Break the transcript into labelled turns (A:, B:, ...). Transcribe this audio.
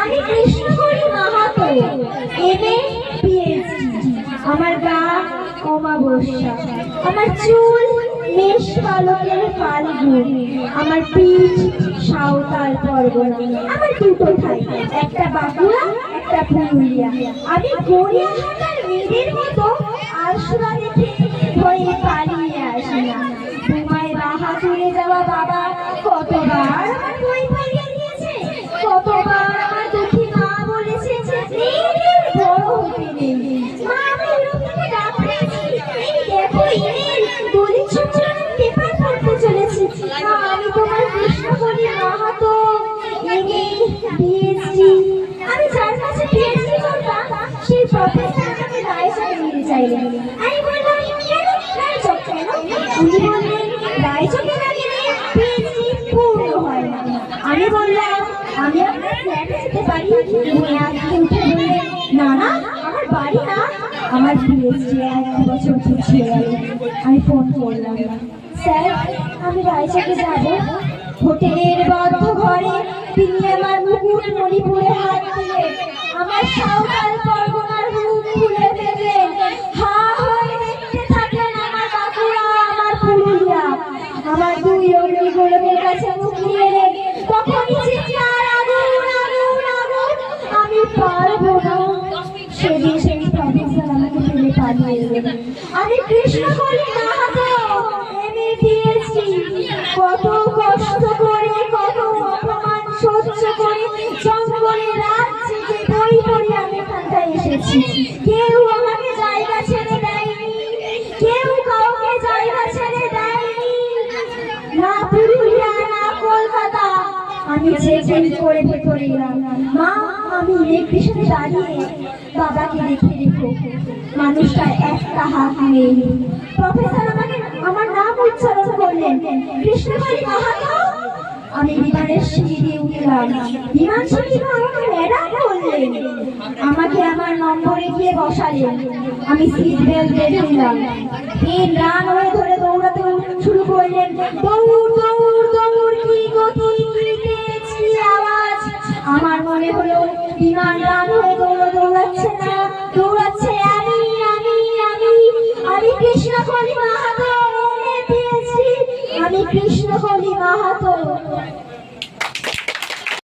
A: আমি কৃষ্ণকরি Mahato MA PhD আমার গান অমাবস্যা। আমার চুল মেষ পালকের ফাল্গুন আমার পিঠ সাঁওতাল পর্বত আমার দুটো ঠাই, একটা বাঁকুড়া, একটা পুরুলিয়া। আমি গড়িয়াহাটার মেয়েদের মতো আলসুরা দেখে পিএইচডি আমি যার কাছে পিএইচডি করতাম, সেই প্রফেসর আমাকে নিতে চাইলেন আমি বললাম, কেন কেন? উনি বললেন রায়চকে না গেলে পিএইচডি পূর্ণ হয় না। আমি বললাম, আমি আপনার ফ্ল্যাটে যেতে পারি? উনি আজকে উঠে বললেন, না না, আমার বাড়ি না, আমার পিএইচডি এক বছর পিছিয়ে আমি ফোন করলাম, স্যার, আমি রায়চকে যাব। হোটেলের বদ্ধ ঘরে তিনি মুকুট মণিপুরে হাত দিয়ে আমার সাঁওতাল পরগনার মুখ খুলে দেবেন হা হয়ে দেখতে থাকেন আমার বাঁকুড়া আমার পুরুলিয়া আমার দুই অগ্নি গোলকের কাছে মুখ নিয়ে তখনই চিৎকার আগুন আগুন আগুন আমি পারব না সেদিন সেই প্রফেসর আমাকে ফেলে পালিয়ে আমি কৃষ্ণ করি মাহাতো এমএ পিএইচডি কত আমি এখানটায় এসেছি? কেউ আমাকে জায়গা ছেড়ে দেয়নি। কেউ কাউকে জায়গা ছেড়ে দেয়নি। না পুরুলিয়া, না কলকাতা। আমি করে ভেতরে মা, আমি ইলেকট্রিশিয়ানে দাঁড়িয়ে বাবাকে দেখে রেখো মানুষটা একটা হাত নেই। প্রফেসর আমাকে, আমার নাম উচ্চারণ করলেন। কৃষ্ণকালী আমি বিমানের সিঁড়ি দিয়ে উঠলাম। বিমান সচিব আমাকে ম্যাডাম বললেন। আমাকে আমার নম্বরে গিয়ে বসালেন। আমি সিট বেল্ট বেঁধে নিলাম তিন রান হয়ে ধরে দৌড়াতে শুরু করলেন। দৌড় দৌড় দৌড়, কি গতি, কি তেজ, কি আওয়াজ? আমার মনে হলো বিমান রান হয়ে দৌড় 有时候你妈 को 我